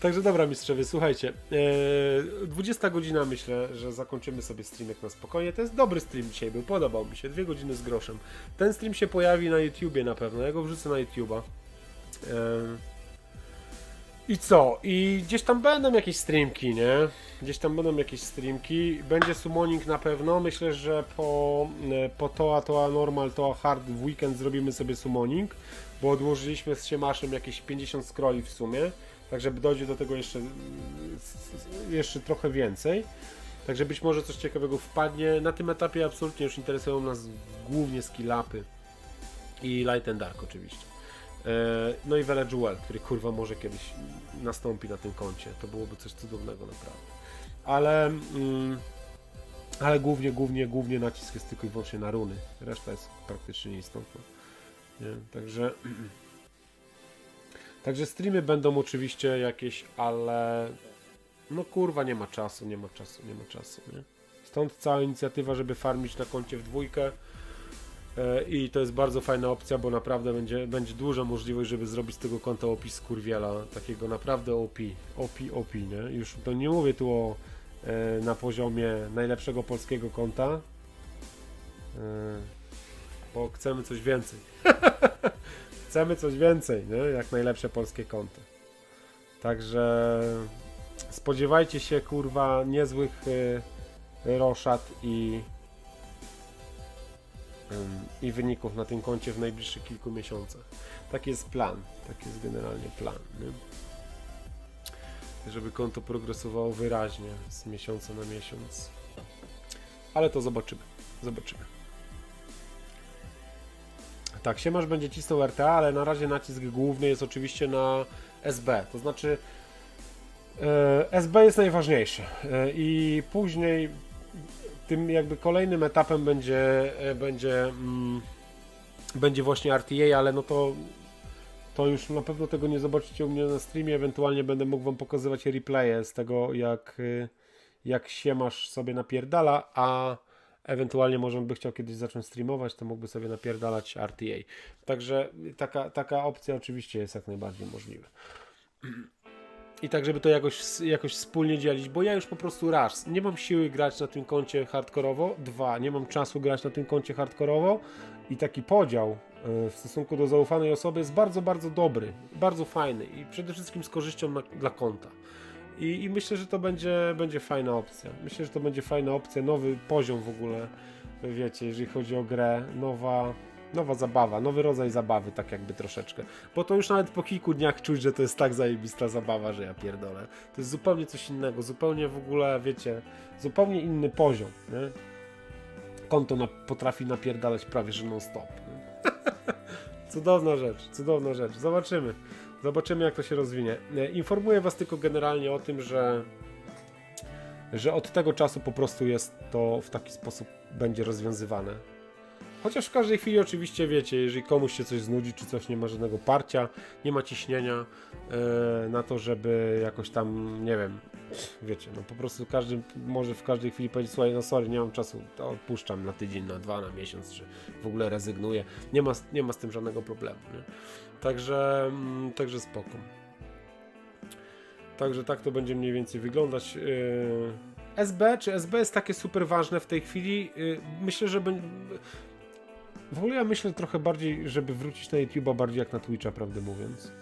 Także dobra, mistrzowie, słuchajcie. E, 20 godzina myślę, że zakończymy sobie streamek na spokojnie. To jest dobry stream dzisiaj był, podobał mi się. Dwie godziny z groszem. Ten stream się pojawi na YouTubie na pewno. Ja go wrzucę na YouTuba. E, I co? I gdzieś tam będą jakieś streamki, nie? Gdzieś tam będą jakieś streamki. Będzie summoning na pewno. Myślę, że po, e, po Toa, Toa Normal, Toa Hard w weekend zrobimy sobie summoning, bo odłożyliśmy z Siemaszem jakieś 50 scrolli w sumie. Tak, żeby dojdzie do tego jeszcze, jeszcze trochę więcej. Także być może coś ciekawego wpadnie. Na tym etapie absolutnie już interesują nas głównie skill-upy i Light and Dark oczywiście. E, No i Village Well, który kurwa może kiedyś nastąpi na tym koncie. To byłoby coś cudownego naprawdę. Ale, mm, ale głównie, głównie, głównie nacisk jest tylko i wyłącznie na runy. Reszta jest praktycznie nieistotna. Nie? Także Także streamy będą oczywiście jakieś, ale no kurwa nie ma czasu, nie ma czasu, nie ma czasu, nie? Stąd cała inicjatywa, żeby farmić na koncie w dwójkę E, i to jest bardzo fajna opcja, bo naprawdę będzie, będzie duża możliwość, żeby zrobić z tego konta opis skurwiela, takiego naprawdę OP, OP, OP, nie? Już to nie mówię tu o e, na poziomie najlepszego polskiego konta, e, bo chcemy coś więcej. chcemy coś więcej, nie? jak najlepsze polskie konto. Także spodziewajcie się kurwa niezłych y, roszad i ym, i wyników na tym koncie w najbliższych kilku miesiącach. Taki jest plan, taki jest generalnie plan, nie? żeby konto progresowało wyraźnie z miesiąca na miesiąc. Ale to zobaczymy, zobaczymy. Tak, Siemasz będzie cisnął RTA, ale na razie nacisk główny jest oczywiście na SB. To znaczy e, SB jest najważniejsze e, i później tym jakby kolejnym etapem będzie e, będzie mm, będzie właśnie RTA, ale no to to już na pewno tego nie zobaczycie u mnie na streamie, ewentualnie będę mógł wam pokazywać replaye z tego jak y, jak Siemasz sobie napierdala, a ewentualnie może by chciał kiedyś zacząć streamować, to mógłby sobie napierdalać RTA. Także taka, taka opcja oczywiście jest jak najbardziej możliwa. I tak, żeby to jakoś, jakoś wspólnie dzielić, bo ja już po prostu raz, nie mam siły grać na tym koncie hardkorowo, dwa, nie mam czasu grać na tym koncie hardkorowo i taki podział y, w stosunku do zaufanej osoby jest bardzo, bardzo dobry, bardzo fajny i przede wszystkim z korzyścią na, dla konta. I, I myślę, że to będzie, będzie fajna opcja. Myślę, że to będzie fajna opcja, nowy poziom w ogóle, wiecie, jeżeli chodzi o grę, nowa, nowa zabawa, nowy rodzaj zabawy, tak jakby troszeczkę. Bo to już nawet po kilku dniach czuć, że to jest tak zajebista zabawa, że ja pierdolę. To jest zupełnie coś innego, zupełnie w ogóle, wiecie, zupełnie inny poziom, nie? Konto na, potrafi napierdalać prawie że non-stop. cudowna rzecz, cudowna rzecz. Zobaczymy. Zobaczymy, jak to się rozwinie. E, Informuję Was tylko generalnie o tym, że, że od tego czasu po prostu jest to w taki sposób będzie rozwiązywane. Chociaż w każdej chwili oczywiście wiecie, jeżeli komuś się coś znudzi, czy coś nie ma żadnego parcia, nie ma ciśnienia e, na to, żeby jakoś tam, nie wiem, wiecie, no po prostu każdy może w każdej chwili powiedzieć, słuchaj, no sorry, nie mam czasu, to odpuszczam na tydzień, na dwa, na miesiąc, czy w ogóle rezygnuję. Nie ma, nie ma z tym żadnego problemu, nie? Także, mm, także spoko. Także tak to będzie mniej więcej wyglądać. Yy, SB, czy SB jest takie super ważne w tej chwili? Yy, Myślę, że będzie... W ogóle ja myślę trochę bardziej, żeby wrócić na YouTube'a bardziej jak na Twitcha, prawdę mówiąc.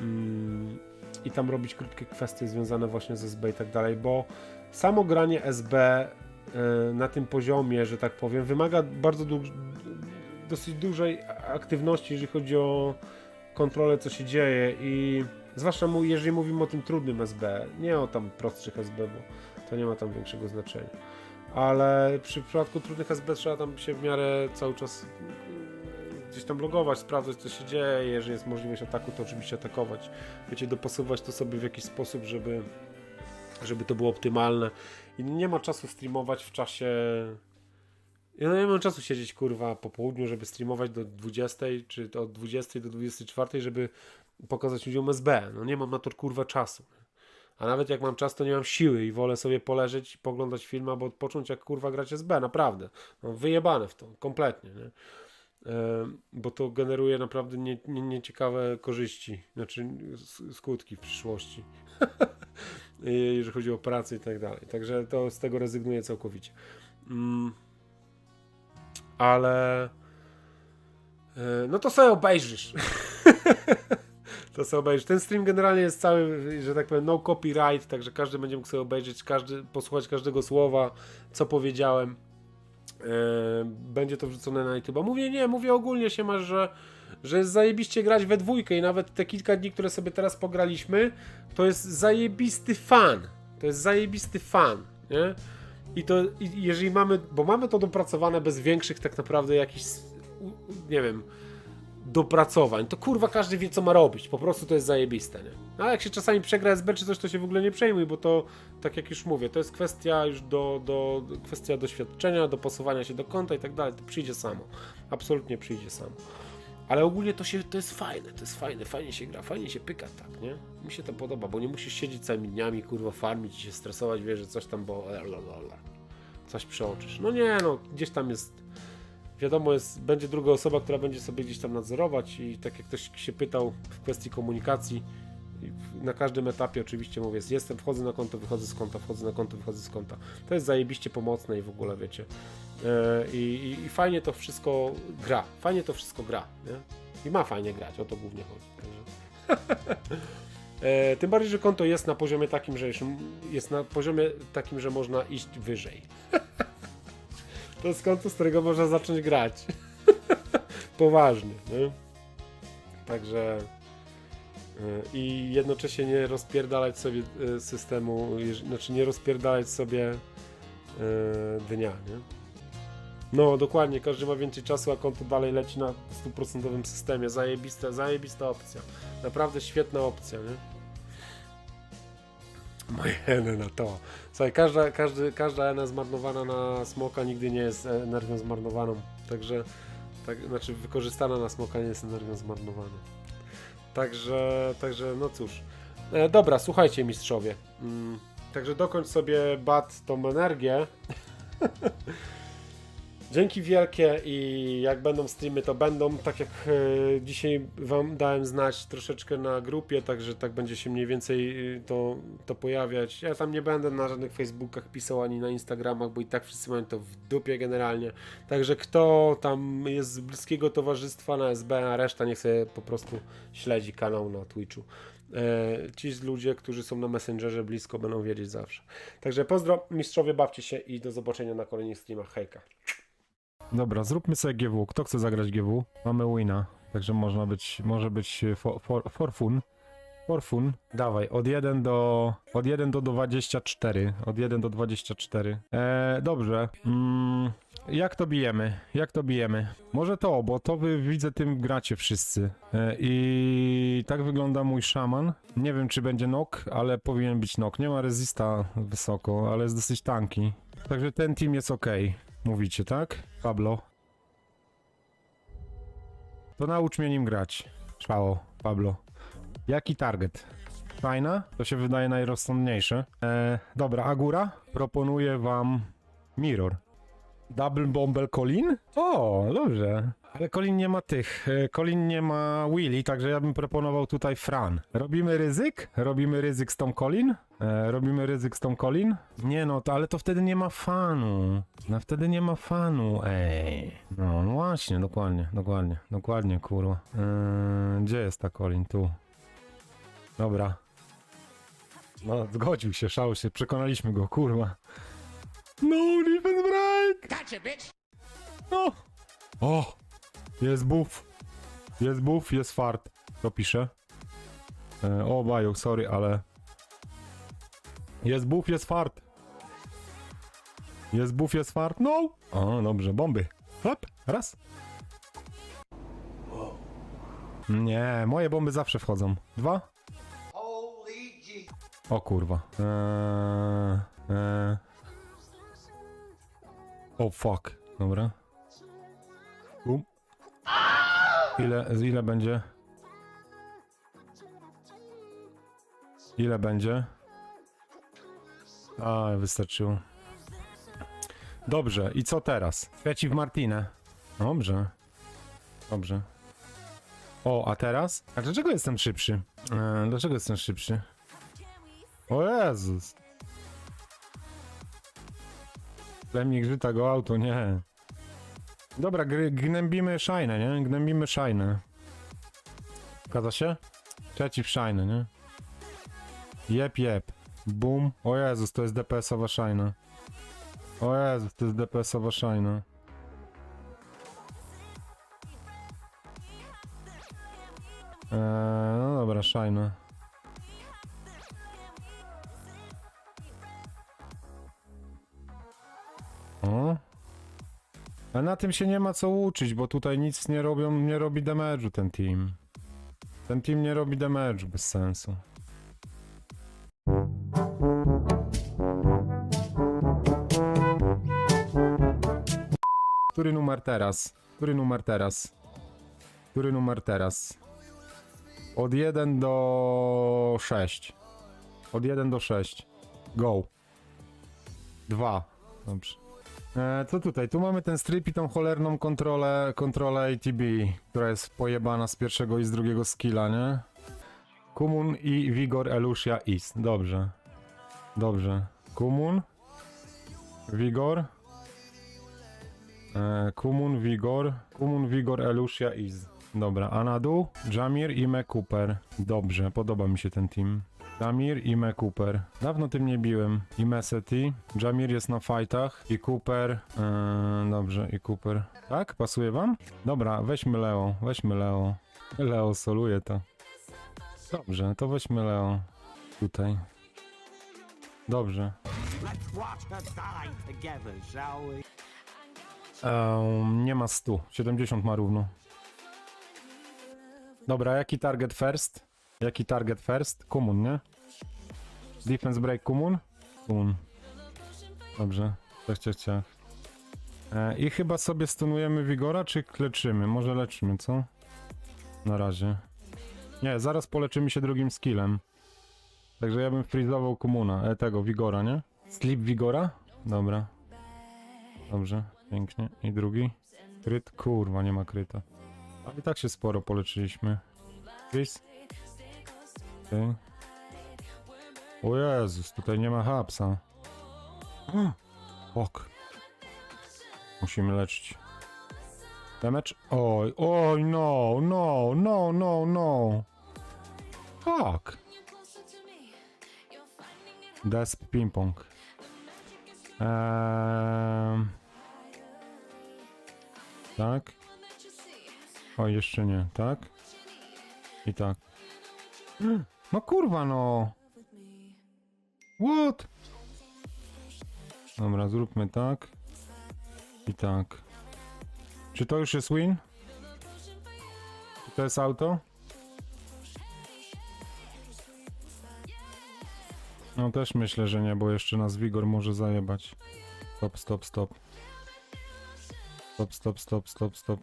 Mm, I tam robić krótkie kwestie związane właśnie z SB i tak dalej, bo samo granie SB yy, na tym poziomie, że tak powiem, wymaga bardzo du dosyć dużej aktywności, jeżeli chodzi o kontrolę, co się dzieje i zwłaszcza jeżeli mówimy o tym trudnym SB, nie o tam prostszych SB, bo to nie ma tam większego znaczenia. Ale przy przypadku trudnych SB trzeba tam się w miarę cały czas gdzieś tam logować, sprawdzać co się dzieje, jeżeli jest możliwość ataku, to oczywiście atakować. Wiecie, dopasować to sobie w jakiś sposób, żeby, żeby to było optymalne. I nie ma czasu streamować w czasie ja nie mam czasu siedzieć kurwa po południu, żeby streamować do 20 czy od 20 do 24, żeby pokazać ludziom SB. No nie mam na to kurwa czasu. A nawet jak mam czas, to nie mam siły i wolę sobie poleżeć poglądać film albo odpocząć jak kurwa grać SB, naprawdę. No, wyjebane w to, kompletnie, nie? Bo to generuje naprawdę nie, nie, nieciekawe korzyści, znaczy skutki w przyszłości, jeżeli chodzi o pracę i tak dalej. Także to z tego rezygnuję całkowicie. Mm. Ale e, no to sobie obejrzysz. to sobie obejrzysz. Ten stream generalnie jest cały, że tak powiem, no copyright, także każdy będzie mógł sobie obejrzeć, każdy, posłuchać każdego słowa, co powiedziałem. E, będzie to wrzucone na YouTube. Mówię nie, mówię ogólnie się masz, że, że jest zajebiście grać we dwójkę i nawet te kilka dni, które sobie teraz pograliśmy, to jest zajebisty fan. To jest zajebisty fan, nie? I to, i jeżeli mamy, bo mamy to dopracowane bez większych tak naprawdę jakichś, nie wiem, dopracowań, to kurwa każdy wie co ma robić, po prostu to jest zajebiste, nie? A jak się czasami przegra SB czy coś, to się w ogóle nie przejmuj, bo to, tak jak już mówię, to jest kwestia już do, do kwestia doświadczenia, dopasowania się do konta i tak dalej, to przyjdzie samo, absolutnie przyjdzie samo. Ale ogólnie to, się, to jest fajne, to jest fajne, fajnie się gra, fajnie się pyka, tak, nie? Mi się to podoba, bo nie musisz siedzieć całymi dniami, kurwa, farmić i się stresować, wiesz, że coś tam, bo coś przeoczysz. No nie, no, gdzieś tam jest, wiadomo, jest, będzie druga osoba, która będzie sobie gdzieś tam nadzorować i tak jak ktoś się pytał w kwestii komunikacji, na każdym etapie oczywiście mówię, jestem, wchodzę na konto, wychodzę z konta, wchodzę na konto, wychodzę z konta. To jest zajebiście pomocne i w ogóle, wiecie. E, I, i, fajnie to wszystko gra, fajnie to wszystko gra, nie? I ma fajnie grać, o to głównie chodzi. E, Tym bardziej, że konto jest na poziomie takim, że jest na poziomie takim, że można iść wyżej. To jest konto, z którego można zacząć grać. Poważnie, nie? Także y, i jednocześnie nie rozpierdalać sobie y, systemu, znaczy nie rozpierdalać sobie y, dnia, nie? No, dokładnie, każdy ma więcej czasu, a konto dalej leci na stuprocentowym systemie. Zajebista, zajebista opcja. Naprawdę świetna opcja, nie? Moje eny na to. Słuchaj, każda, każdy, każda ena zmarnowana na smoka nigdy nie jest energią zmarnowaną. Także, tak, znaczy wykorzystana na smoka nie jest energią zmarnowaną. Także, także no cóż. E, dobra, słuchajcie mistrzowie. Mm, także dokończ sobie bat tą energię. Dzięki wielkie i jak będą streamy, to będą. Tak jak e, dzisiaj Wam dałem znać troszeczkę na grupie, także tak będzie się mniej więcej e, to, to pojawiać. Ja tam nie będę na żadnych Facebookach pisał ani na Instagramach, bo i tak wszyscy mają to w dupie generalnie. Także kto tam jest z bliskiego towarzystwa na SB, a reszta niech sobie po prostu śledzi kanał na Twitchu. E, ci ludzie, którzy są na Messengerze blisko, będą wiedzieć zawsze. Także pozdro, mistrzowie, bawcie się i do zobaczenia na kolejnych streamach. Hejka. Dobra, zróbmy sobie GW. Kto chce zagrać GW? Mamy wina, także można być, może być for, for, for fun. For fun. Dawaj, od 1 do, od 1 do 24. Od 1 do 24. E, dobrze. Mm, jak to bijemy? Jak to bijemy? Może to, bo to wy widzę tym gracie wszyscy. E, I tak wygląda mój szaman. Nie wiem czy będzie nok, ale powinien być nok. Nie ma resista wysoko, ale jest dosyć tanki. Także ten team jest ok. Mówicie, tak? Pablo. To naucz mnie nim grać. Szwało, Pablo. Jaki target? Fajna? To się wydaje najrozsądniejsze. E, dobra, Agura? Proponuję wam Mirror. Double Bomber Colin? O, dobrze. Ale Colin nie ma tych. e, Colin nie ma Willy, także ja bym proponował tutaj Fran. Robimy ryzyk? Robimy ryzyk z tą Colin? E, robimy ryzyk z tą Colin? Nie no, to, ale to wtedy nie ma fanu. No wtedy nie ma fanu, ej. No, no właśnie, dokładnie, dokładnie, dokładnie, kurwa. Yy, gdzie jest ta Colin? Tu. Dobra. No, zgodził się, szał się, przekonaliśmy go, kurwa. No, defense break! Gotcha, bitch. No! O! Jest buff. Jest buff, jest fart. To pisze. E, o, Baju, sorry, ale... Jest buff, jest fart. Jest buff, jest fart. No! O, dobrze, bomby. Hop, raz. Nie, moje bomby zawsze wchodzą. Dwa. O kurwa. Eee, eee. O fuck. Dobra. Um. Ile, ile będzie? Ile będzie? A, wystarczyło. Dobrze, i co teraz? Przeciw Martinę. Dobrze. Dobrze. O, a teraz? A dlaczego jestem szybszy? E, dlaczego jestem szybszy? O Jezus! Plemnik rzuta go auto, nie. Dobra, gnębimy szajnę, nie? Gnębimy szajnę. Zgadza się? Przeciw szajnę, nie? Jep, jep. Bum. O Jezus, to jest DPS-owa szajna. O Jezus, to jest DPS-owa szajna. Eee, no dobra, szajna. O. A na tym się nie ma co uczyć, bo tutaj nic nie robią, nie robi damage'u ten team. Ten team nie robi damage'u bez sensu. Który numer teraz? Który numer teraz? Który numer teraz? Od 1 do 6. Od 1 do 6. Go. 2. Dobrze. E, co tutaj? Tu mamy ten strip i tą cholerną kontrolę, kontrolę ATB, która jest pojebana z pierwszego i z drugiego skilla, nie? Kumun i Vigor Elusia Is. Dobrze. Dobrze. Kumun. Vigor. E, Kumun, Vigor. Kumun, Vigor, Elusia Is. Dobra, a na dół? Jamir i Me Cooper. Dobrze, podoba mi się ten team. Jamir i Me Cooper. Dawno tym nie biłem. I Meseti. Jamir jest na fightach. I Cooper. Eee, dobrze, i Cooper. Tak? Pasuje wam? Dobra, weźmy Leo. Weźmy Leo. Leo soluje to. Dobrze, to weźmy Leo. Tutaj. Dobrze. Let's watch her die together, shall we? Ehm, nie ma 100. 70 ma równo. Dobra, jaki target first? Jaki target first? Kumun, nie? Defense break Kumun? Kumun. Dobrze. Ciach, ciach, ciach. E, I chyba sobie stunujemy Wigora, czy leczymy? Może leczymy, co? Na razie. Nie, zaraz poleczymy się drugim skillem. Także ja bym freezował Kumuna, e, tego, Wigora, nie? Sleep Wigora? Dobra. Dobrze, pięknie. I drugi? Kryt? Kurwa, nie ma kryta. A i tak się sporo poleczyliśmy. Chris? Okay. O Jezus, tutaj nie ma hapsa. Ok. Musimy leczyć. Damage? Oj, oj, no, no, no, no, no. Fuck. Desp ping-pong. Eee... Tak. O, jeszcze nie, tak? I tak. No kurwa, no! What? Dobra, zróbmy tak. I tak. Czy to już jest win? Czy to jest auto? No też myślę, że nie, bo jeszcze nas Wigor może zajebać. Stop, stop, stop. Stop, stop, stop, stop, stop.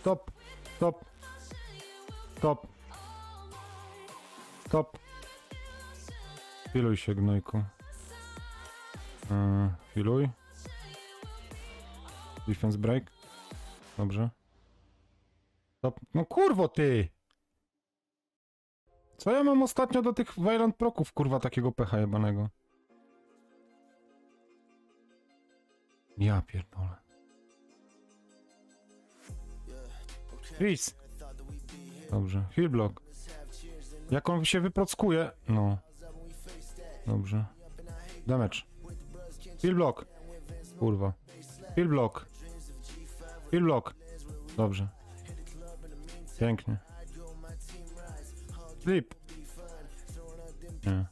Stop, stop. Stop. Stop. Filuj się, gnojku. Yy, filuj. Defense break. Dobrze. Stop. No kurwo ty! Co ja mam ostatnio do tych Violent Proków, kurwa, takiego pecha jebanego? Ja pierdolę. Chris. Dobrze. Heal block. Jak on się wyprockuje? No. Dobrze. Damage. Heal block. Kurwa. Heal block. Heal block. Dobrze. Pięknie. Sleep. Nie.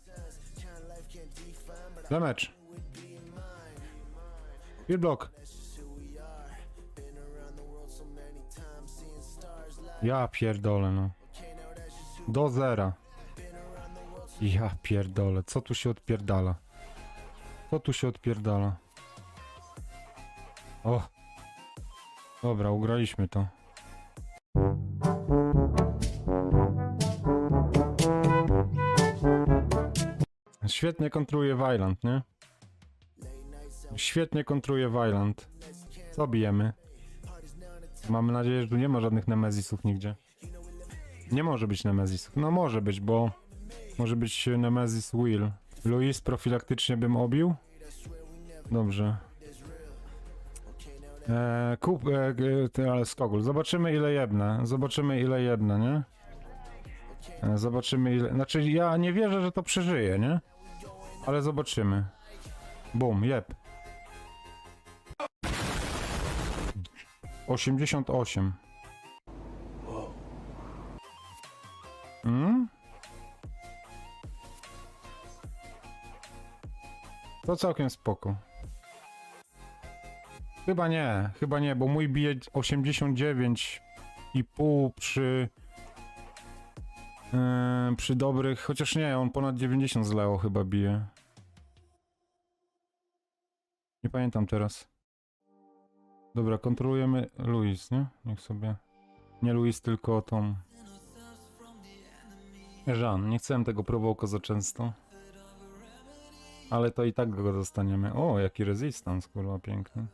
Damage. Heal Ja pierdolę, no. Do zera. Ja pierdolę, co tu się odpierdala? Co tu się odpierdala? O! Dobra, ugraliśmy to. Świetnie kontruje Wayland, nie? Świetnie kontruje Wayland. Co bijemy? Mamy nadzieję, że tu nie ma żadnych Nemezisów nigdzie. Nie może być Nemezisów. No może być, bo może być Nemezis Will. Luis profilaktycznie bym obił. Dobrze. Eee, kup, e, ale skogul. Zobaczymy ile jedne. Zobaczymy ile jedne, nie? E, zobaczymy ile. Znaczy ja nie wierzę, że to przeżyje, nie? Ale zobaczymy. Bum, jeb. 88. Mm? To całkiem spoko. Chyba nie, chyba nie, bo mój bije 89,5 przy yy, przy dobrych, chociaż nie, on ponad 90 z Leo chyba bije. Nie pamiętam teraz. Dobra, kontrolujemy Luis, nie? Niech sobie. Nie Luis, tylko tą. Jean, nie chcę tego prowołka za często. Ale to i tak go dostaniemy. O, jaki resistance, kurwa, piękny.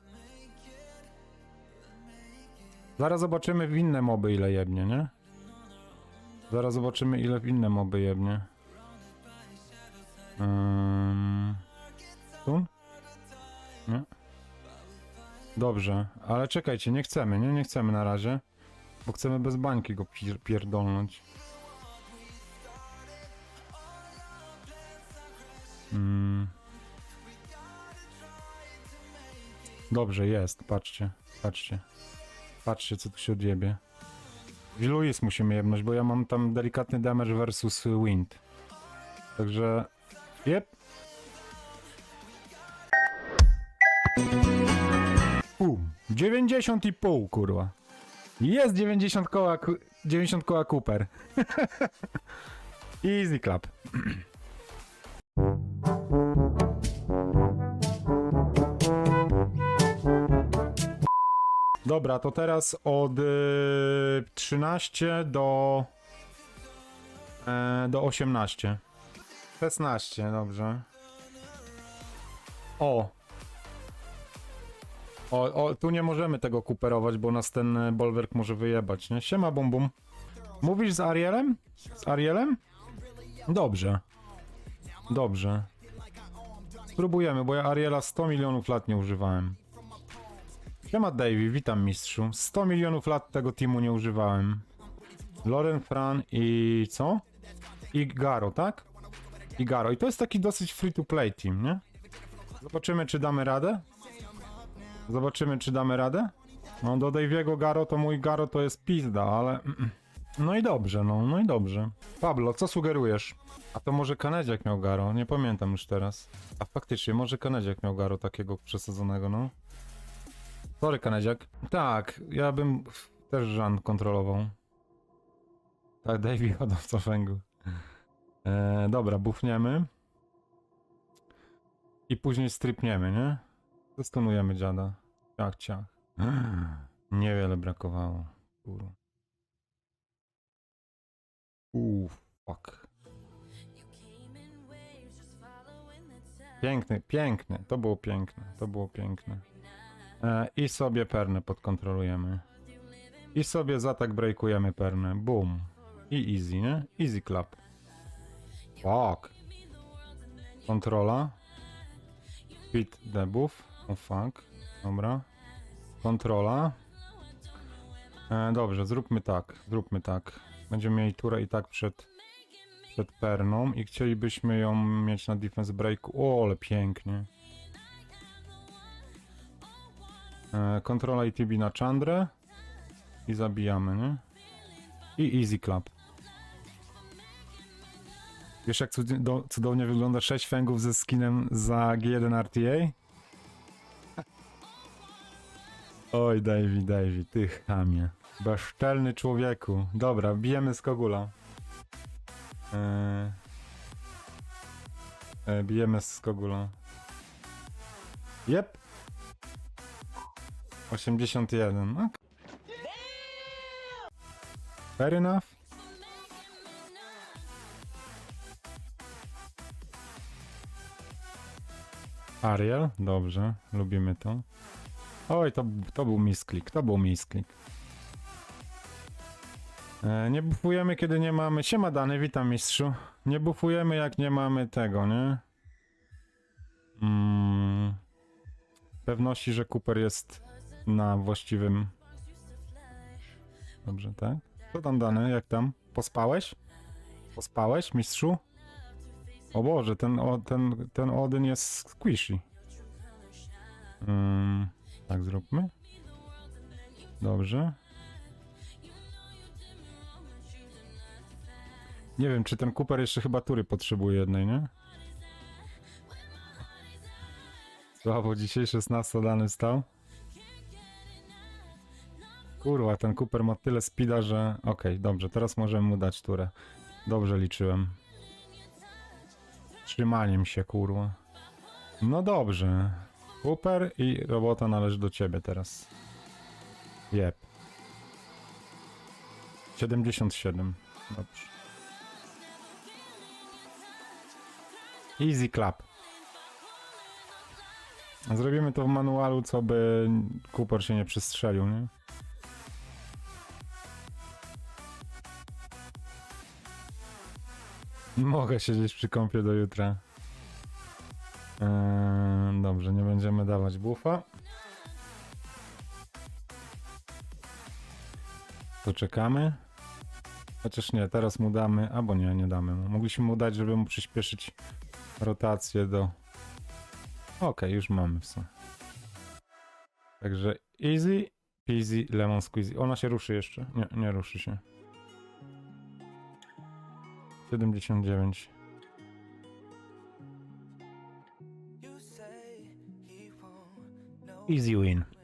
Zaraz zobaczymy w inne moby ile jebnie, nie? Zaraz zobaczymy ile w inne moby jebnie. Um, tu? Nie? Dobrze, ale czekajcie, nie chcemy, nie? Nie chcemy na razie. Bo chcemy bez bańki go pier pierdolnąć. Mm. Dobrze, jest, patrzcie, patrzcie. Patrzcie, co tu się odjebie. Luis musimy jebnąć, bo ja mam tam delikatny damage versus wind. Także... Jep. Pum. 90,5 kurwa. Jest 90 koła, ku- 90 koła Cooper. Easy clap. Dobra, to teraz od y, 13 do e, do 18. 16, dobrze. O. O, o, tu nie możemy tego kuperować, bo nas ten e, bolwerk może wyjebać, nie? Siema, bum bum. Mówisz z Arielem? Z Arielem? Dobrze. Dobrze. Spróbujemy, bo ja Ariela 100 milionów lat nie używałem. Siema Davey, witam mistrzu. 100 milionów lat tego teamu nie używałem. Loren, Fran i co? I Garo, tak? I Garo. I to jest taki dosyć free to play team, nie? Zobaczymy, czy damy radę. Zobaczymy, czy damy radę. No do Daviego Garo to mój Garo to jest pizda, ale... No i dobrze, no, no i dobrze. Pablo, co sugerujesz? A to może Kanedziak miał Garo, nie pamiętam już teraz. A faktycznie, może Kanedziak miał Garo takiego przesadzonego, no. Sorry, Kanedziak. Tak, ja bym też Żan kontrolował. Tak, Davey hodowca fęgu. E, dobra, bufniemy. I później stripniemy, nie? Zastunujemy dziada. Ciach, ciach. Niewiele brakowało. Kurwa. Uuu, fuck. Piękny, piękny. To było piękne. To było piękne. E, I sobie pernę podkontrolujemy. I sobie zatak breakujemy pernę. Boom. I easy, nie? Easy clap. Fuck. Kontrola. Speed debuff. O oh fuck. Dobra. Kontrola. E, dobrze, zróbmy tak. Zróbmy tak. Będziemy mieli turę i tak przed, przed perną i chcielibyśmy ją mieć na defense breaku. O, ale pięknie. E, kontrola ITB na Chandrę i zabijamy, nie? I easy clap. Wiesz jak cud- do- cudownie wygląda 6 fęgów ze skinem za G1 RTA? Oj, Davey, Davey, ty chamie. Bezczelny człowieku. Dobra, bijemy z kogula. Eee... E, bijemy z kogula. Jep. 81. ok. Fair enough. Ariel, dobrze, lubimy to. Oj, to, to był misklik, to był misklik. E, nie bufujemy, kiedy nie mamy... Siema Dany, witam mistrzu. Nie bufujemy, jak nie mamy tego, nie? Mm, pewności, że Cooper jest na właściwym... Dobrze, tak? Co tam Dany, jak tam? Pospałeś? Pospałeś, mistrzu? O Boże, ten, o, ten, ten Odyn jest squishy. Mm, tak zróbmy. Dobrze. Nie wiem, czy ten Cooper jeszcze chyba tury potrzebuje jednej, nie? Słabo, dzisiaj 16 dany stał. Kurwa, ten Cooper ma tyle speeda, że... Okej, dobrze, teraz możemy mu dać turę. Dobrze liczyłem. Trzymaniem się, kurwa. No dobrze. Cooper i robota należy do ciebie teraz. Jep. 77. Dobrze. Easy clap. Zrobimy to w manualu, co by Cooper się nie przestrzelił, nie? Mogę siedzieć przy kąpie do jutra. Eee, dobrze, będziemy dawać buffa. To czekamy. Chociaż nie, teraz mu damy, albo nie, nie damy mu. Mogliśmy mu dać, żeby mu przyspieszyć rotację do... Okej, już mamy w sumie. Także easy, peasy, lemon squeezy. Ona się ruszy jeszcze. Nie, nie ruszy się. 79. Easy win.